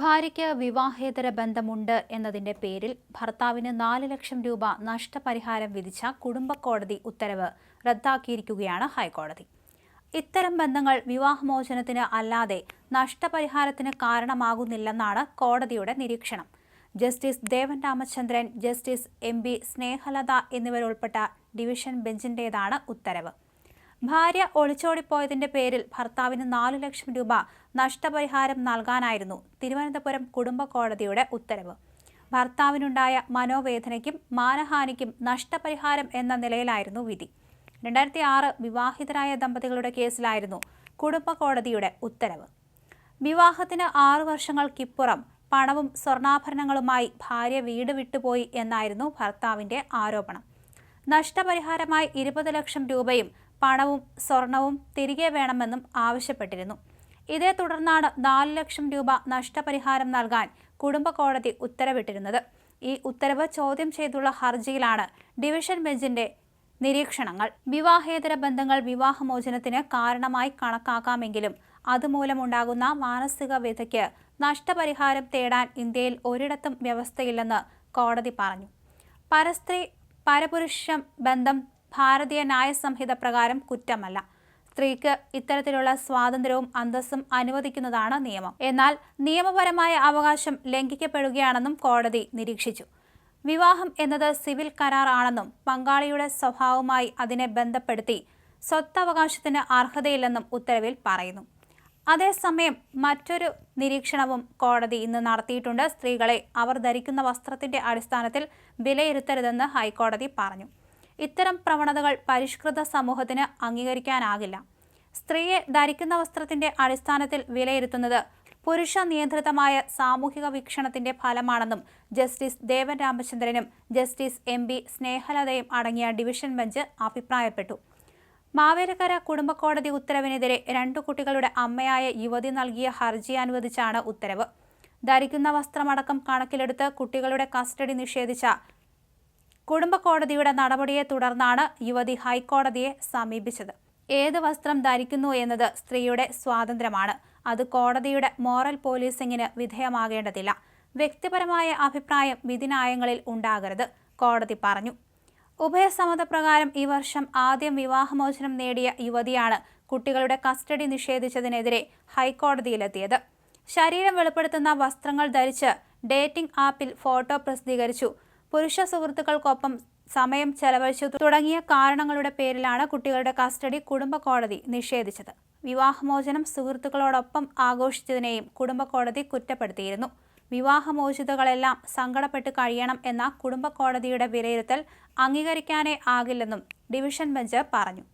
ഭാര്യയ്ക്ക് വിവാഹേതര ബന്ധമുണ്ട് എന്നതിന്റെ പേരിൽ ഭർത്താവിന് നാല് ലക്ഷം രൂപ നഷ്ടപരിഹാരം വിധിച്ച കുടുംബ കോടതി ഉത്തരവ് റദ്ദാക്കിയിരിക്കുകയാണ് ഹൈക്കോടതി. ഇത്തരം ബന്ധങ്ങൾ വിവാഹമോചനത്തിന് അല്ലാതെ നഷ്ടപരിഹാരത്തിന് കാരണമാകുന്നില്ലെന്നാണ് കോടതിയുടെ നിരീക്ഷണം. Justice Devan Ramachandran justice M B Snehalatha എന്നിവരുൾപ്പെട്ട division ബെഞ്ചിന്റേതാണ് ഉത്തരവ്. ഭാര്യ ഒളിച്ചോടിപ്പോയതിന്റെ പേരിൽ ഭർത്താവിന് നാലു ലക്ഷം രൂപ നഷ്ടപരിഹാരം നൽകാനായിരുന്നു തിരുവനന്തപുരം കുടുംബ കോടതിയുടെ ഉത്തരവ്. ഭർത്താവിനുണ്ടായ മനോവേദനയ്ക്കും മാനഹാനിക്കും നഷ്ടപരിഹാരം എന്ന നിലയിലായിരുന്നു വിധി. രണ്ടായിരത്തി ആറ് വിവാഹിതരായ ദമ്പതികളുടെ കേസിലായിരുന്നു കുടുംബ കോടതിയുടെ ഉത്തരവ്. വിവാഹത്തിന് ആറു വർഷങ്ങൾക്കിപ്പുറം പണവും സ്വർണാഭരണങ്ങളുമായി ഭാര്യ വീട് വിട്ടുപോയി എന്നായിരുന്നു ഭർത്താവിന്റെ ആരോപണം. നഷ്ടപരിഹാരമായി ഇരുപത് ലക്ഷം രൂപയും പണവും സ്വർണവും തിരികെ വേണമെന്നും ആവശ്യപ്പെട്ടിരുന്നു. ഇതേ തുടർന്നാണ് നാല് ലക്ഷം രൂപ നഷ്ടപരിഹാരം നൽകാൻ കുടുംബ കോടതി ഉത്തരവിട്ടിരുന്നത്. ഈ ഉത്തരവ് ചോദ്യം ചെയ്തുള്ള ഹർജിയിലാണ് ഡിവിഷൻ ബെഞ്ചിന്റെ നിരീക്ഷണങ്ങൾ. വിവാഹേതര ബന്ധങ്ങൾ വിവാഹമോചനത്തിന് കാരണമായി കണക്കാക്കാമെങ്കിലും അതുമൂലമുണ്ടാകുന്ന മാനസിക വ്യഥയ്ക്ക് നഷ്ടപരിഹാരം തേടാൻ ഇന്ത്യയിൽ ഒരിടത്തും വ്യവസ്ഥയില്ലെന്ന് കോടതി പറഞ്ഞു. പരസ്ത്രീ പരപുരുഷ ബന്ധം ഭാരതീയ ന്യായ സംഹിത പ്രകാരം കുറ്റമല്ല. സ്ത്രീക്ക് ഇത്തരത്തിലുള്ള സ്വാതന്ത്ര്യവും അന്തസ്സും അനുവദിക്കുന്നതാണ് നിയമം. എന്നാൽ നിയമപരമായ അവകാശം ലംഘിക്കപ്പെടുകയാണെന്നും കോടതി നിരീക്ഷിച്ചു. വിവാഹം എന്നത് സിവിൽ കരാറാണെന്നും പങ്കാളിയുടെ സ്വഭാവവുമായി അതിനെ ബന്ധപ്പെടുത്തി സ്വത്തവകാശത്തിന് അർഹതയില്ലെന്നും ഉത്തരവിൽ പറയുന്നു. അതേസമയം മറ്റൊരു നിരീക്ഷണവും കോടതി ഇന്ന് നടത്തിയിട്ടുണ്ട്. സ്ത്രീകളെ അവർ ധരിക്കുന്ന വസ്ത്രത്തിന്റെ അടിസ്ഥാനത്തിൽ വിലയിരുത്തരുതെന്ന് ഹൈക്കോടതി പറഞ്ഞു. ഇത്തരം പ്രവണതകൾ പരിഷ്കൃത സമൂഹത്തിന് അംഗീകരിക്കാനാകില്ല. സ്ത്രീയെ ധരിക്കുന്ന വസ്ത്രത്തിന്റെ അടിസ്ഥാനത്തിൽ വിലയിരുത്തുന്നത് പുരുഷ നിയന്ത്രിതമായ സാമൂഹിക വീക്ഷണത്തിന്റെ ഫലമാണെന്നും ജസ്റ്റിസ് ദേവൻ രാമചന്ദ്രനും ജസ്റ്റിസ് എം ബി സ്നേഹലതയും അടങ്ങിയ ഡിവിഷൻ ബെഞ്ച് അഭിപ്രായപ്പെട്ടു. മാവേലക്കര കുടുംബ കോടതി ഉത്തരവിനെതിരെ രണ്ടു കുട്ടികളുടെ അമ്മയായ യുവതി നൽകിയ ഹർജി അനുവദിച്ചാണ് ഉത്തരവ്. ധരിക്കുന്ന വസ്ത്രമടക്കം കണക്കിലെടുത്ത് കുട്ടികളുടെ കസ്റ്റഡി നിഷേധിച്ച കുടുംബ കോടതിയുടെ നടപടിയെ തുടർന്നാണ് യുവതി ഹൈക്കോടതിയെ സമീപിച്ചത്. ഏത് വസ്ത്രം ധരിക്കുന്നു എന്നത് സ്ത്രീയുടെ സ്വാതന്ത്ര്യമാണ്. അത് കോടതിയുടെ മോറൽ പോലീസിംഗിന് വിധേയമാകേണ്ടതില്ല. വ്യക്തിപരമായ അഭിപ്രായം വിധിനായങ്ങളിൽ ഉണ്ടാകരുത് കോടതി പറഞ്ഞു. ഉഭയസമ്മതപ്രകാരം ഈ വർഷം ആദ്യം വിവാഹമോചനം നേടിയ യുവതിയാണ് കുട്ടികളുടെ കസ്റ്റഡി നിഷേധിച്ചതിനെതിരെ ഹൈക്കോടതിയിലെത്തിയത്. ശരീരം വെളിപ്പെടുത്തുന്ന വസ്ത്രങ്ങൾ ധരിച്ച് ഡേറ്റിംഗ് ആപ്പിൽ ഫോട്ടോ പ്രസിദ്ധീകരിച്ചു. പുരുഷ സുഹൃത്തുക്കൾക്കൊപ്പം സമയം ചെലവഴിച്ചു തുടങ്ങിയ കാരണങ്ങളുടെ പേരിലാണ് കുട്ടികളുടെ കസ്റ്റഡി കുടുംബ കോടതി നിഷേധിച്ചത്. വിവാഹമോചനം സുഹൃത്തുക്കളോടൊപ്പം ആഘോഷിച്ചതിനെയും കുടുംബ കോടതി കുറ്റപ്പെടുത്തിയിരുന്നു. വിവാഹമോചിതകളെല്ലാം സങ്കടപ്പെട്ട് കഴിയണം എന്ന കുടുംബ കോടതിയുടെ വിലയിരുത്തൽ അംഗീകരിക്കാനേ ആകില്ലെന്നും ഡിവിഷൻ ബെഞ്ച് പറഞ്ഞു.